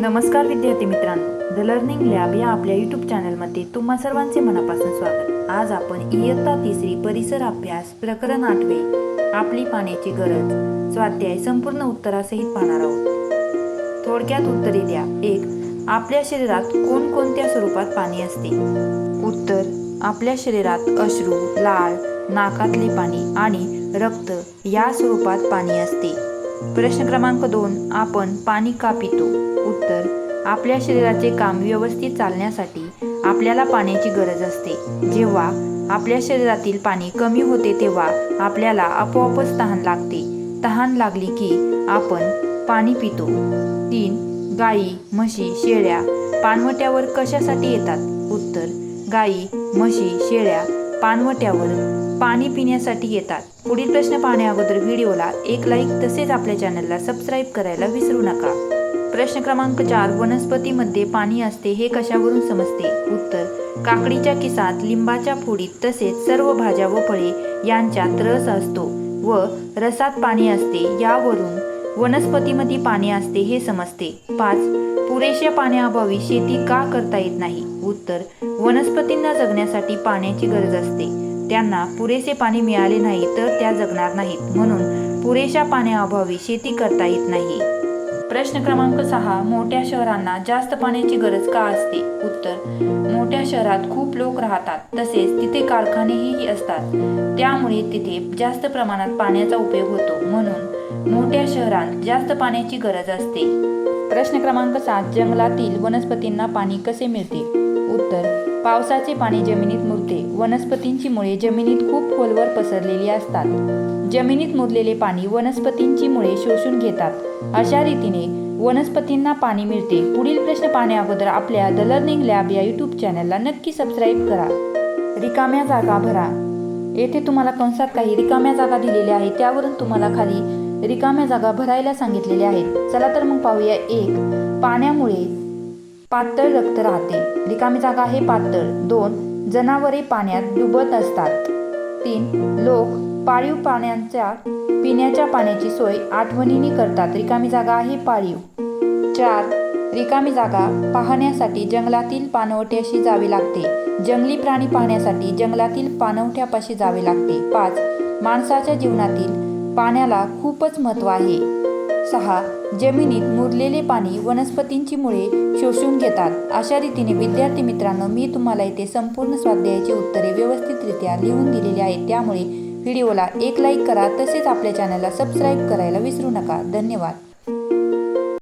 नमस्कार विद्यार्थी मित्रांनो. द लर्निंग लॅब या आपल्या यूट्यूब चॅनलमध्ये तुम्हा सर्वांचे मनापासून स्वागत. आज आपण इयत्ता तिसरी परिसर अभ्यास प्रकरण आठवे. आपली पाण्याची गरज. स्वाध्याय संपूर्ण उत्तरासहित पाहणार आहोत. थोडक्यात उत्तरे द्या. एक आपल्या शरीरात कोणकोणत्या स्वरूपात पाणी असते? उत्तर आपल्या शरीरात अश्रू लाळ नाकातले पाणी आणि रक्त या स्वरूपात पाणी असते. प्रश्न क्रमांक दोन आपण पाणी का पितो? उत्तर आपल्या शरीराचे काम व्यवस्थित चालण्यासाठी आपल्याला पाण्याची गरज असते. जेव्हा आपल्या शरीरातील पाणी कमी होते तेव्हा आपल्याला आपोआपच तहान लागते. तहान लागली की आपण पाणी पितो. तीन गाई म्हशी शेळ्या पानवट्यावर कशासाठी येतात? उत्तर गाई म्हशी शेळ्या पानवट्यावर पाणी पिण्यासाठी येतात. पुढील प्रश्न पाहण्या अगोदर व्हिडिओला एक लाईक तसेच आपल्या चॅनलला सबस्क्राईब करायला विसरू नका. प्रश्न क्रमांक चार वनस्पतीमध्ये पाणी असते हे कशावरून समजते? उत्तर काकडीच्या किसात लिंबाच्या फोडीत तसेच सर्व भाज्या व फळे यांच्यात रस असतो व रसात पाणी असते यावरून वनस्पतीमध्ये पाणी असते हे समजते. पाच पुरेशा पाण्याअभावी शेती का करता येत नाही? उत्तर वनस्पतींना जगण्यासाठी पाण्याची गरज असते. त्यांना पुरेसे पाणी मिळाले नाही तर त्या जगणार नाहीत. म्हणून पुरेशा पाण्याअभावी शेती करता येत नाही. प्रश्न क्रमांक सहा मोठ्या शहरांना जास्त पाण्याची गरज का असते? उत्तर मोठ्या शहरात खूप लोक राहतात तसेच तिथे कारखानेही असतात. त्यामुळे तिथे जास्त प्रमाणात पाण्याचा उपयोग होतो. म्हणून मोठ्या शहरात जास्त पाण्याची गरज असते. प्रश्न क्रमांक सात जंगलातील वनस्पतींना पाणी कसे मिळते? तर पावसाचे पाणी जमिनीत मुरते. वनस्पतींची मुळे जमिनीत खूप खोलवर पसरलेली असतात. जमिनीत मुरलेले पाणी वनस्पतींची मुळे शोषून घेतात. अशा रीतीने वनस्पतींना पाणी मिळते. पुढील प्रश्न पाहण्याअगोदर आपल्या द लर्निंग लॅब या यूट्यूब चॅनलला नक्की सबस्क्राईब करा. रिकाम्या जागा भरा. येथे तुम्हाला कंसात काही रिकाम्या जागा दिलेल्या आहेत. त्यावरून तुम्हाला खाली रिकाम्या जागा भरायला सांगितलेल्या आहेत. चला तर मग पाहूया एक. पाण्यामुळे पातळ रक्त राहते. रिकामी जागा आहे पातळ. दोन जनावरे पाण्यात डुबत असतात. तीन लोक पाळीव पाण्याच्या पिण्याच्या पाण्याची सोय आठवणीने करतात. रिकामी जागा आहे पाळीव. चार रिकामी जागा पाहण्यासाठी जंगलातील पाणवठ्याशी जावे लागते. जंगली प्राणी पाहण्यासाठी जंगलातील पाणवठ्यापाशी जावे लागते. पाच माणसाच्या जीवनातील पाण्याला खूपच महत्त्व आहे. सहा जमिनीत मुरलेले पाणी वनस्पतींची मुळे शोषून घेतात. अशा रीतीने विद्यार्थी मित्रांनो मी तुम्हाला येथे संपूर्ण स्वाध्यायाची उत्तरे व्यवस्थितरित्या लिहून दिलेली आहेत. त्यामुळे व्हिडिओला एक लाईक करा तसेच आपल्या चॅनलला सबस्क्राईब करायला विसरू नका. धन्यवाद.